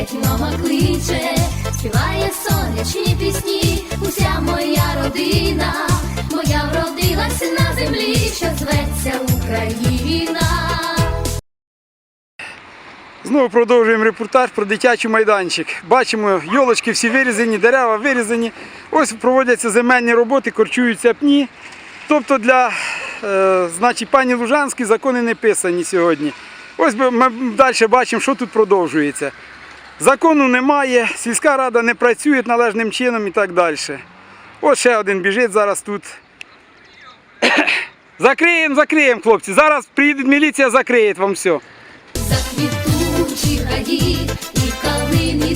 геть мама кличе, співає сонячні пісні, уся моя родина, моя вродилась на землі, що зветься Україна. Знову продовжуємо репортаж про дитячий майданчик. Бачимо, йолочки всі вирізані, дерева вирізані. Ось проводяться земельні роботи, корчуються пні. Тобто для е, значить, пані Лужанській закони не писані сьогодні. Ось ми далі бачимо, що тут продовжується. Закону немає, сільська рада не працює належним чином і так далі. Ось ще один біжить зараз тут. Закриємо, закриємо, хлопці. Зараз приїде міліція, закриє вам все. Заквітучі гаї і калині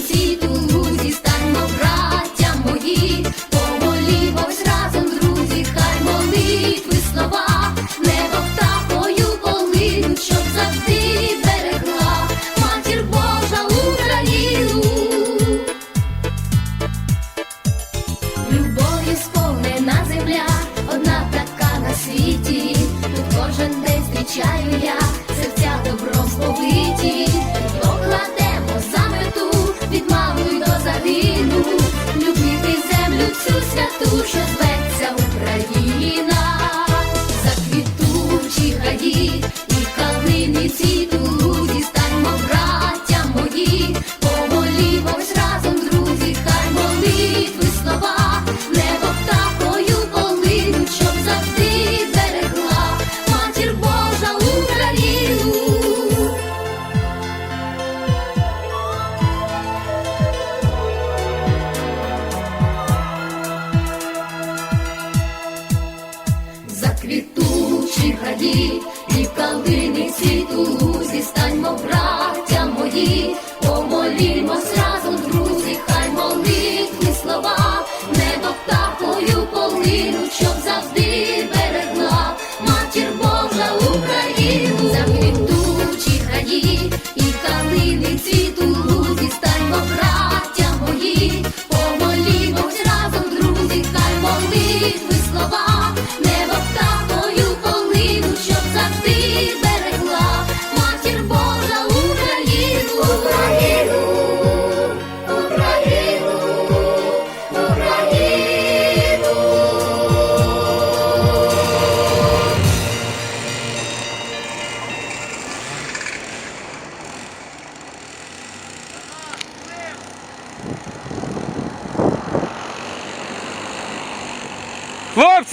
кожен день зустрічаю я, серця добром сповиті. Покладемо за мету від мами до загину. Любити землю цю святу, що зветься Україна. Заквітучі гаї і калини цвіту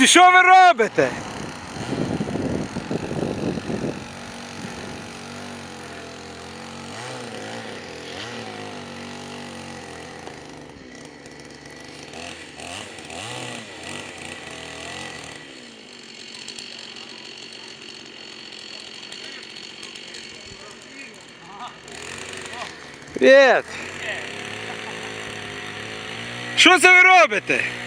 Хлопці, що ви робите? Привіт! Що це ви робите?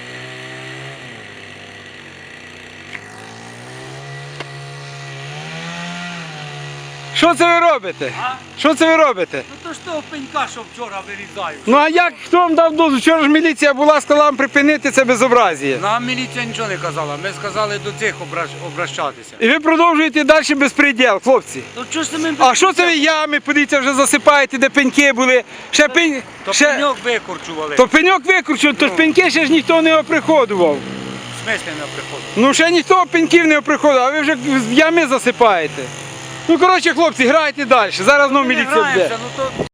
Що це ви робите? А? Що це ви робите? Ну то ж того пенька, що вчора вирізаю. Ну а як хто вам дав дозвіл? Вчора ж міліція була, сказала вам припинити це безобразія. Нам міліція нічого не казала. Ми сказали до цих обращ... обращатися. І ви продовжуєте далі безпреділ, хлопці. Ну що ж ми... А що це ви ями, подивіться, вже засипаєте, де пеньки були? Ще пень... То ще... пеньок викорчували. То пеньок викручував, то ж пеньки ще ж ніхто не оприходував. В смислі не приходить. Ну ще ніхто пеньків не оприходив, а ви вже в ями засипаєте. Ну коротше, хлопці, грайте далі. Зараз знову міліція буде. ну